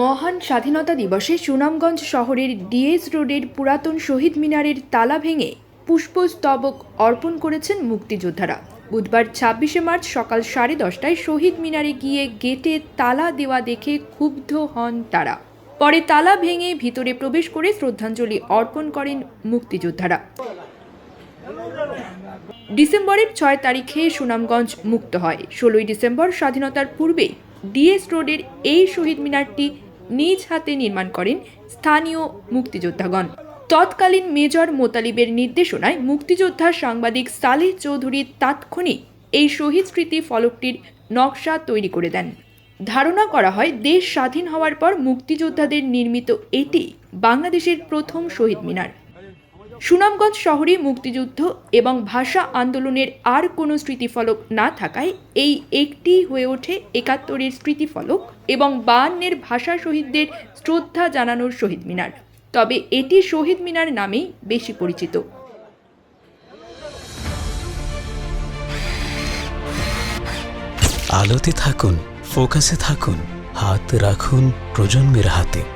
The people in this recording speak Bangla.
মহান স্বাধীনতা দিবসে সুনামগঞ্জ শহরের ডিএস রোডের পুরাতন শহীদ মিনারের তালা ভেঙে পুষ্পস্তবক অর্পণ করেছেন মুক্তিযোদ্ধারা। বুধবার ছাব্বিশে মার্চ সকাল সাড়ে দশটায় শহীদ মিনারে গিয়ে গেটে তালা দেওয়া দেখে ক্ষুব্ধ হন তারা। পরে তালা ভেঙে ভিতরে প্রবেশ করে শ্রদ্ধাঞ্জলি অর্পণ করেন মুক্তিযোদ্ধারা। ডিসেম্বরের ছয় তারিখে সুনামগঞ্জ মুক্ত হয়। ষোলোই ডিসেম্বর স্বাধীনতার পূর্বেই ডিএস রোডের এই শহীদ মিনারটি নিজ হাতে নির্মাণ করেন স্থানীয় মুক্তিযোদ্ধাগণ। তৎকালীন মেজর মোতালিবের নির্দেশনায় মুক্তিযোদ্ধা সাংবাদিক সালেহ চৌধুরী তাৎক্ষণিক এই শহীদ স্মৃতি ফলকটির নকশা তৈরি করে দেন। ধারণা করা হয়, দেশ স্বাধীন হওয়ার পর মুক্তিযোদ্ধাদের নির্মিত এটি বাংলাদেশের প্রথম শহীদ মিনার। সুনামগঞ্জ শহরে মুক্তিযুদ্ধ এবং ভাষা আন্দোলনের আর কোনো স্মৃতিফলক না থাকায় এই একটি হয়ে ওঠে একাত্তরের স্মৃতিফলক এবং বায়ান্নের ভাষা শহীদদের শ্রদ্ধা জানানোর শহীদ মিনার। তবে এটি শহীদ মিনার নামেই বেশি পরিচিত। আলোতে থাকুন, ফোকাসে থাকুন, হাত রাখুন প্রজন্মের হাতে।